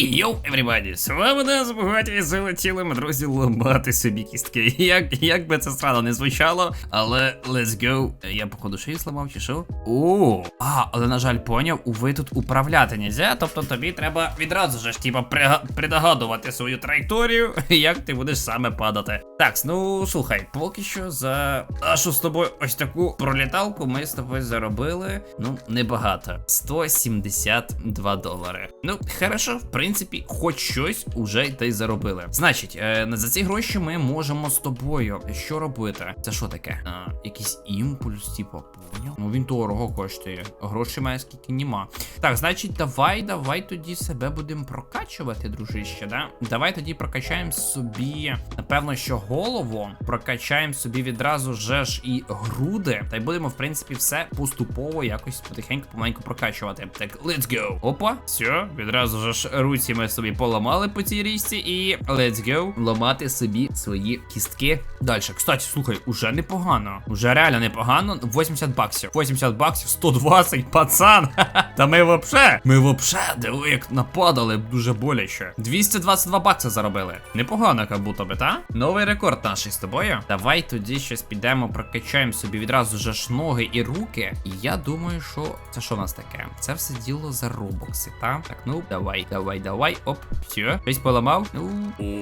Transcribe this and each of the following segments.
Йоу, everybody! З вами нас багаті залетіли друзі, ламати собі кістки. Як, як би це странно не звучало, але let's go. Я, походу, шию зламав чи що? О, а, але на жаль, поняв, ви тут управляти нельзя, тобто тобі треба відразу ж, типа, придогадувати свою траєкторію, як ти будеш саме падати. Так, ну слухай, поки що за нашу з тобою ось таку проліталку ми з тобою заробили, ну, небагато. 172 долари. Ну, хорошо, в принципі, хоч щось уже та й заробили. Значить, е, за ці гроші ми можемо з тобою що робити? Це що таке? А, якийсь імпульс, типу, поняв? Ну він дорого коштує. Грошей має скільки нема. Так, значить, давай, давай тоді себе будемо прокачувати, дружище, да? Давай тоді прокачаємо собі, напевно, що голову, прокачаємо собі відразу же ж і груди. Та й будемо, в принципі, все поступово якось потихеньку помаленьку прокачувати. Так, let's go. Опа, все, відразу ж руці ми собі поламали по цій річці, і let's go ламати собі свої кістки. Далі. Кстати, слухай, уже непогано. Уже реально непогано. 80 баксів. 80 баксів, 120, пацан. Та ми вообще, ми вообще, диви, як нападали дуже боляче. 222 бакси заробили. Непогано, як будто би, та? Новий рекорд наш з тобою. Давай тоді щось підемо, прокачаємо собі відразу же ж ноги і руки. І я думаю, що це що в нас таке? Це все діло за робокси, та? Так, ну давай, давай, давай. Оп, все. Щось поламав. Ну.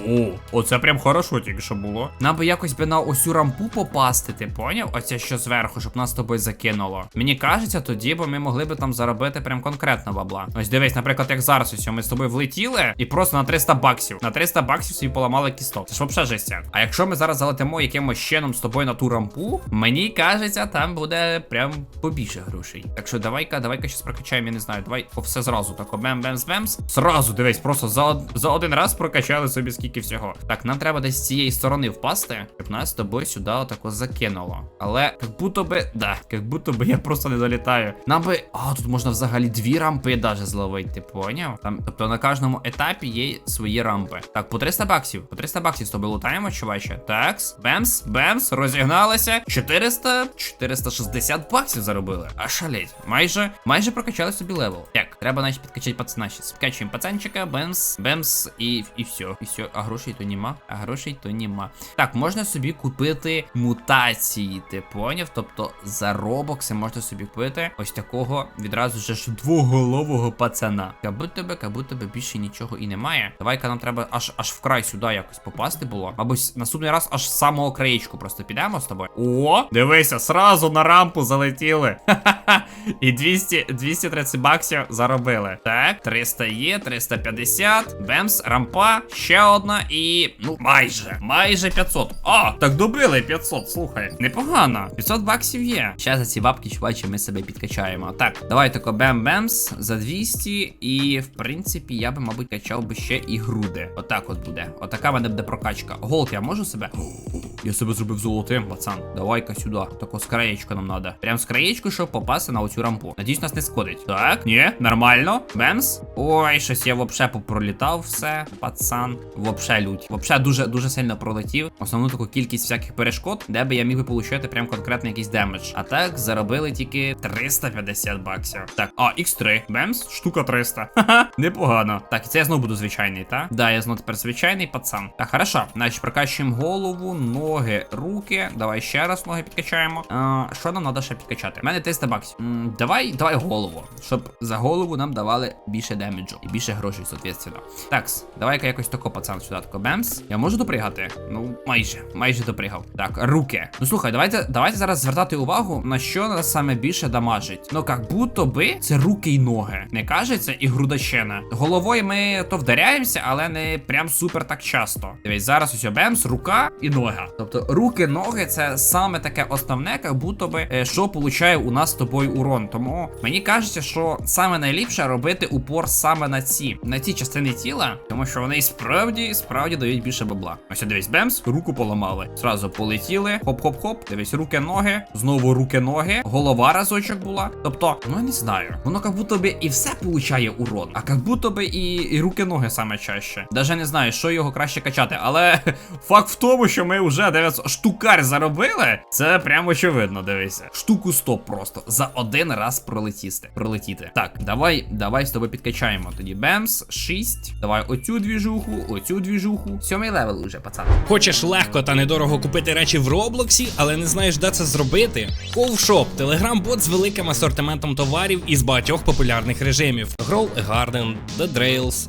О, оце прям хорошо тільки що було. Нам би якось би на ось цю рампу попасти, ти поняв? Оце що зверху, щоб нас з тобою закинуло. Мені кажеться, тоді бо ми могли би там заробити прям конкретно бабла. Ось дивись, наприклад, як зараз ось ми з тобою влетіли і просто на 300 баксів. На 300 баксів собі поламали кісток. Це ж взагалі жестя. А якщо ми зараз залетимо якимось чином з тобою на ту рампу, мені кажеться, там буде прям побільше грошей. Так що давай-ка, давай-ка щось прокачаємо, я не знаю. Давай о, все зразу. Тако бем бем бемс Зразу дивись, просто за, за один раз прокачали собі скільки всього. Так, нам треба десь з цієї сторони впасти, щоб нас з тобою сюди отако закинуло. Але як будто би, да, як будто би я просто не долітаю. Нам би. А, тут можна взагалі дві рампи даже зловити, ти поняв? Там, тобто на кожному етапі є свої рампи. Так, по 300 баксів. По 300 баксів з тобою лутаємо, чуваче. Такс, бемс, бемс, розігналися. 400, 460 баксів заробили. А шалеть. Майже, майже прокачали собі левел. Так, треба значить підкачати пацана. Щас Підкачуємо пацанчика, бемс, бемс і, і все. І все. А грошей то нема. А грошей то нема. Так, можна собі купити мутації, ти поняв? Тобто за робокси можна собі купити ось такого відразу ж двоголового пацана. Би, как будто би більше нічого і немає. Давай-ка нам треба аж аж вкрай сюди якось попасти було. Мабуть, наступний раз аж з самого краєчку просто підемо з тобою. О, дивися, сразу на рампу залетіли. Ха-ха-ха. І 200, 230 баксів заробили. Так, 300 є, 350. Бемс, рампа, ще одна і. Ну, майже, майже 500. А, так добили 500, слухай. Непогано. 500 баксів є. Ще за ці бабки, чувачі, ми себе підкачаємо. Так, давай тако бем-бемс за 200. І в принципі, я би, мабуть, качав би ще і груди. Отак от буде. Отака мене буде прокачка. Голки, я можу себе? Я себе зробив золотим, пацан. Давай-ка сюди. Тако з краєчку нам надо. Прям з краєчку, щоб попасти на оцю рампу. Надіюсь, нас не сходить. Так, ні, нормально. Бемс. Ой, щось я вообще попролітав все, пацан. Вообще лють. Вообще дуже дуже сильно пролетів. Основну таку кількість всяких перешкод, де би я міг би получити прям конкретно якийсь демедж. А так заробили тільки 350 баксів. Так, а, X3. Бемс, штука 300. Ха-ха, непогано. Так, і це я знову буду звичайний, так? Да, я знову тепер звичайний пацан. Так, хорошо. Значить, прокачуємо голову, ноги, руки. Давай ще раз ноги підкачаємо. А, що нам треба ще підкачати? У мене 300 баксів. М, давай, давай голову. Щоб за голову нам давали більше демеджу і більше грошей, соответственно. Такс, давай-ка якось тако, пацан, сюди тако бемс. Я можу допригати? Ну, майже, майже допригав. Так, руки. Ну слухай, давайте, давайте зараз звертати увагу, на що нас саме більше дамажить. Ну, як будто би це руки й ноги. Не кажеться, і грудачена. Головою ми то вдаряємося, але не прям супер так часто. Дивись, зараз ось бемс, рука і нога. Тобто руки, ноги це саме таке основне, як будто би, е, що получає у нас з тобою урон. Тому мені кажеться, що саме найліпше робити упор саме на ці, на ці частини тіла, тому що вони справді, справді дають більше бабла. Ось дивись, бемс, руку поламали. Зразу полетіли. Хоп-хоп-хоп. Дивись, руки, ноги. Знову руки, ноги. Голова разочок була. Тобто, ну я не знаю. Воно як будто би і все получає урон, а як будто би і, і руки, ноги саме чаще. Даже не знаю, що його краще качати, але факт в тому, що ми вже 900 штукарь заробили. Це прямо очевидно, дивися. Штуку 100 просто за один раз пролетісти. Пролетіти. Так, давай, давай з тобою підкачаємо тоді. Бемс, 6. Давай оцю двіжуху, оцю двіжуху. Сьомий левел уже, пацан. Хочеш легко та недорого купити речі в Роблоксі, але не знаєш, де це зробити? Ковшоп телеграм-бот з великим асортиментом товарів із багатьох популярних режимів: Grow a Garden, The Drails,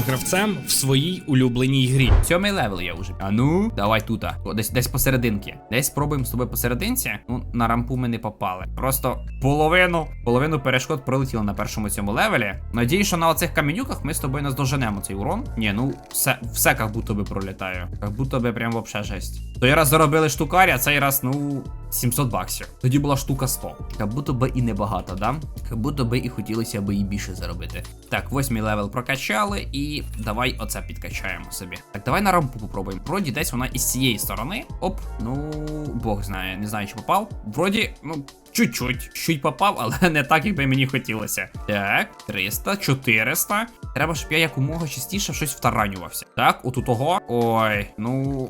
гравцем в своїй улюбленій грі. Сьомий левел я вже. А ну, давай тут. Десь десь посерединки. Десь спробуємо з тобою посерединці. Ну, на рампу ми не попали. Просто половину, половину перешкод пролетіли на першому цьому левелі. Надію, що на оцих каменюках ми з тобою наздоженемо цей урон. Ні, ну все, все як будто би пролітає. Як будто би прям вообще жесть. Той раз заробили штукарі, а цей раз, ну, 700 баксів. Тоді була штука 100. Як будто би і небагато, да? Як будто би і хотілося би і більше заробити. Так, восьмий левел прокачали, і давай оце підкачаємо собі. Так, давай на рампу попробуємо. Вроді десь вона із цієї сторони. Оп, ну, Бог знає, не знаю, чи попав. Вроді, ну. Чуть-чуть, чуть попав, але не так, як би мені хотілося. Так, 300, 400. Треба, щоб я якомога частіше щось втаранювався. Так, отут того. Ой, ну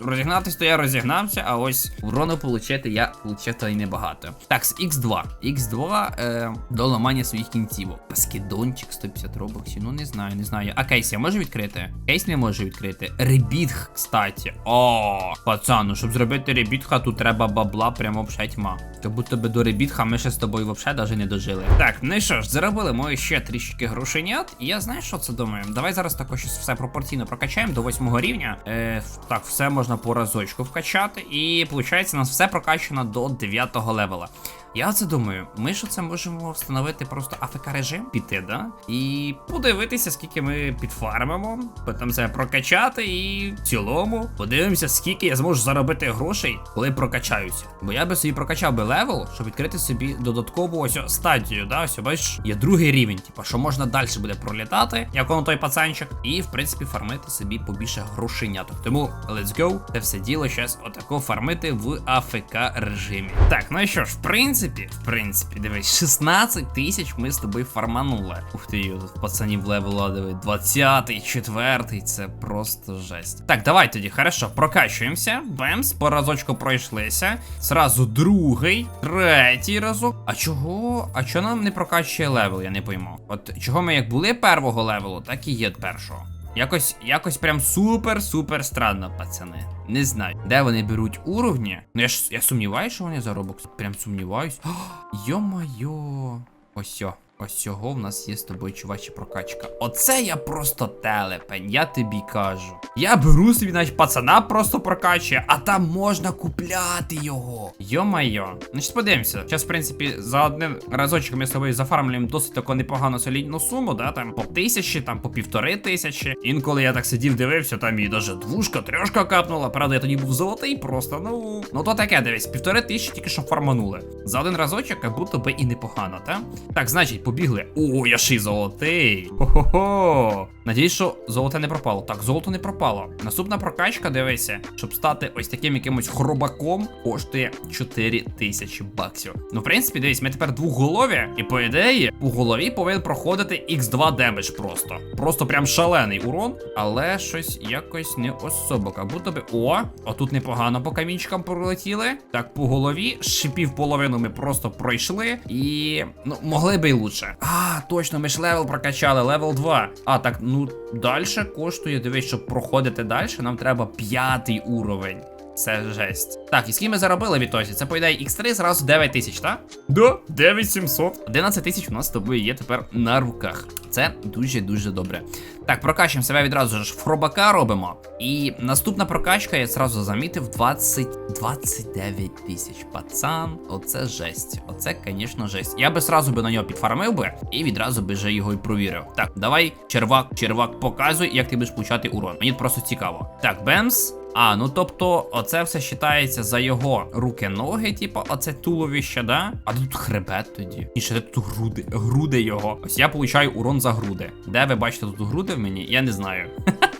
розігнатись, то я розігнався, а ось урону получити я получив то й небагато. Так, з X2. X2 е, до ламання своїх кінцівок. Паскідончик 150 робоксів. Ну не знаю, не знаю. А кейс я можу відкрити? Кейс не можу відкрити. Ребітх, кстати. О, пацан, ну щоб зробити ребітха, тут треба бабла, прямо тьма. Як будто би до ребітха ми ще з тобою взагалі навіть не дожили. Так, ну що ж, заробили ми ще трішки грошенят. І я знаю, що це думаю. Давай зараз також все пропорційно прокачаємо до восьмого рівня. Е, так, все можна по разочку вкачати. І виходить, у нас все прокачано до 9 левела. Я це думаю, ми ж це можемо встановити просто АФК режим, піти, да? І подивитися, скільки ми підфармимо, потім це прокачати, і в цілому подивимося, скільки я зможу заробити грошей, коли прокачаюся. Бо я би собі прокачав би левел, щоб відкрити собі додаткову ось стадію. Да? Ось бачиш, є другий рівень, типу, що можна далі буде пролітати, як он той пацанчик, і в принципі фармити собі побільше грошеняток. Тому let's go, це все діло зараз отако фармити в АФК режимі. Так, ну і що ж, в принципі, в принципі, дивись, 16 тисяч ми з тобою фарманули. Ух ти, тут пацанів левела, диви, 20, 4, це просто жесть. Так, давай тоді, хорошо, прокачуємося. Бемс, по разочку пройшлися. Зразу другий, третій разок. А чого? А чого нам не прокачує левел, я не пойму. От чого ми як були первого левелу, так і є першого. Якось, якось прям супер-супер странно, пацани. Не знаю, де вони беруть уровні. Ну я ж я сумніваюся, що вони заробок. Прям сумніваюсь. Йо-майо. Ось. Ось цього в нас є з тобою чувачі прокачка. Оце я просто телепень, я тобі кажу. Я беру собі, навіть пацана просто прокачує, а там можна купляти його. Йо-майо. Значить, подивимося. Зараз, в принципі, за одним разочком ми з тобою зафармлюємо досить таку непогану солідну суму, да, там по тисячі, там по півтори тисячі. Інколи я так сидів, дивився, там і даже двушка, трьошка капнула. Правда, я тоді був золотий, просто, ну. Ну то таке, дивись, півтори тисячі тільки що фарманули. За один разочок, як будто би і непогано, та? Так, значить, побігли. О, я ще й золотий. Хо-хо-хо. Надіюсь, що золоте не пропало. Так, золото не пропало. Наступна прокачка, дивися, щоб стати ось таким якимось хробаком, коштує 4 тисячі баксів. Ну, в принципі, дивись, ми тепер двохголові, і по ідеї, у голові повинен проходити X2 демедж просто. Просто прям шалений урон, але щось якось не особо. Як будто би. О, отут непогано по камінчикам пролетіли. Так, по голові, шипів половину ми просто пройшли. І. Ну, могли би й лучше. А, точно, ми ж левел прокачали, левел 2. А, так, ну далі коштує, дивись, щоб проходити далі, нам треба п'ятий уровень. Це жесть. Так, і скільки ми заробили відтоді? Це по ідеї X3 зразу 9 тисяч, так? Да, 9700. 11 тисяч у нас з тобою є тепер на руках. Це дуже-дуже добре. Так, прокачуємо себе відразу ж в хробака робимо. І наступна прокачка, я зразу замітив, 20, 29 тисяч. Пацан, оце жесть. Оце, звісно, жесть. Я би сразу би на нього підфармив би і відразу би вже його і провірив. Так, давай, червак, червак, показуй, як ти будеш получати урон. Мені просто цікаво. Так, Бемс. А, ну тобто, оце все вважається за його руки-ноги, типу, оце туловище, да? А тут хребет тоді. І ще тут груди, груди його. Ось я получаю урон за груди. Де ви бачите тут груди в мені? Я не знаю.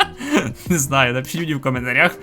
Не знаю, напишіть мені в коментарях,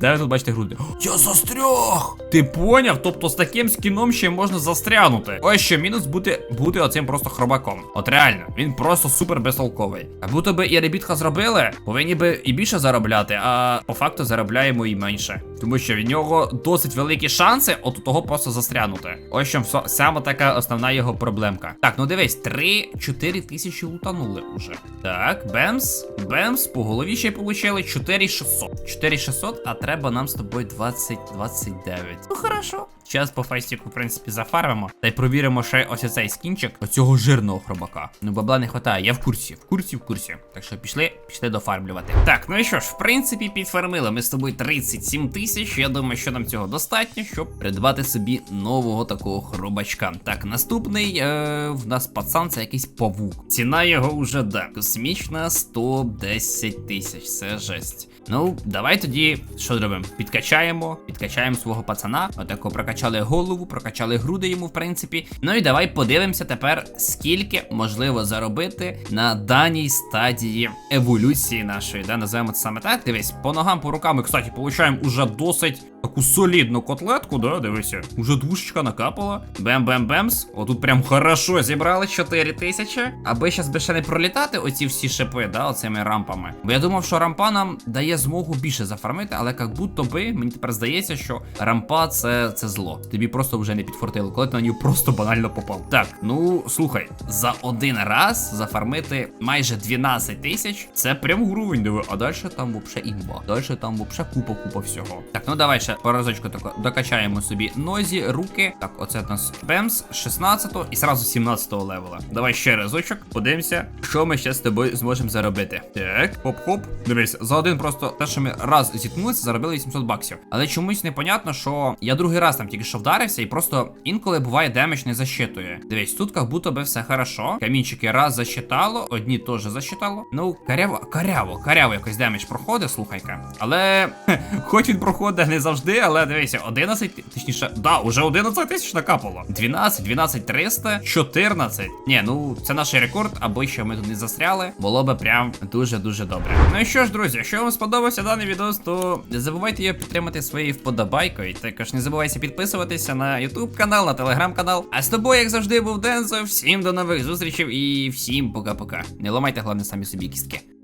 де ви тут бачите груди. Я застряг! Ти поняв? Тобто з таким скіном ще можна застрягнути. Ось що мінус бути, бути оцим просто хробаком. От реально, він просто супер безтолковий. А будто би і ребітка зробили, повинні би і більше заробляти, а по факту заробляємо і менше. Тому що від нього досить великі шанси от того просто застрягнути. Ось що саме така основна його проблемка. Так, ну дивись, 3-4 тисячі лутанули уже. Так, Бемс, Бемс, по голові ще получили 4600. 4600, а треба нам з тобою 20, 29. Ну хорошо. Зараз по фейстіку, в принципі, зафармимо. Та й провіримо ще ось цей скінчик оцього жирного хробака. Ну, бабла не хватає, я в курсі, в курсі, в курсі. Так що пішли, пішли дофармлювати. Так, ну і що ж, в принципі, підфармили ми з тобою 37 тисяч. Я думаю, що нам цього достатньо, щоб придбати собі нового такого хробачка. Так, наступний е, в нас пацан, це якийсь павук. Ціна його вже да. Космічна 110 тисяч. Це жесть. Ну, давай тоді що зробимо? Підкачаємо, підкачаємо свого пацана. Отако прокачали голову, прокачали груди йому, в принципі. Ну і давай подивимося тепер, скільки можливо заробити на даній стадії еволюції нашої. Да, називаємо це саме так. Дивись, по ногам, по рукам, кстати, получаємо уже досить таку солідну котлетку, да, дивися. Уже душечка накапала. Бем-бем-бемс. Отут прям хорошо зібрали 4 тисячі. Аби щас би ще не пролітати оці всі шипи, да, оцими рампами. Бо я думав, що рампа нам дає змогу більше зафармити, але як будто би мені тепер здається, що рампа це, це зло. Тобі просто вже не підфортило, коли ти на нього просто банально попав. Так, ну слухай, за один раз зафармити майже 12 тисяч. Це прям уровень, диви. А далі там вообще імба. Далі там вообще купа-купа всього. Так, ну давай ще по разочку тако докачаємо собі нозі, руки. Так, оце у нас Бемс 16-го і сразу 17-го левела. Давай ще разочок, подивимося, що ми ще з тобою зможемо заробити. Так, хоп-хоп. Дивись, за один просто те, що ми раз зіткнулися, заробили 800 баксів. Але чомусь непонятно, що я другий раз там що вдарився, і просто інколи буває демедж не засчитує. Дивись, тут як будто би все хорошо. Камінчики раз засчитало, одні теж засчитало. Ну, каряво, каряво, каряво якось демедж проходить, слухайка. Але хоч він проходить не завжди, але дивися, 11, точніше, да, уже 11 тисяч накапало. 12, 12 300, 14. Ні, ну це наш рекорд, аби ще ми тут не застряли. Було би прям дуже-дуже добре. Ну і що ж, друзі, якщо вам сподобався даний відос, то не забувайте його підтримати своєю вподобайкою. Також не забувайте підписуватися на YouTube канал, на телеграм канал. А з тобою, як завжди, був Дензо. Всім до нових зустрічей і всім пока-пока. Не ламайте, головне, самі собі кістки.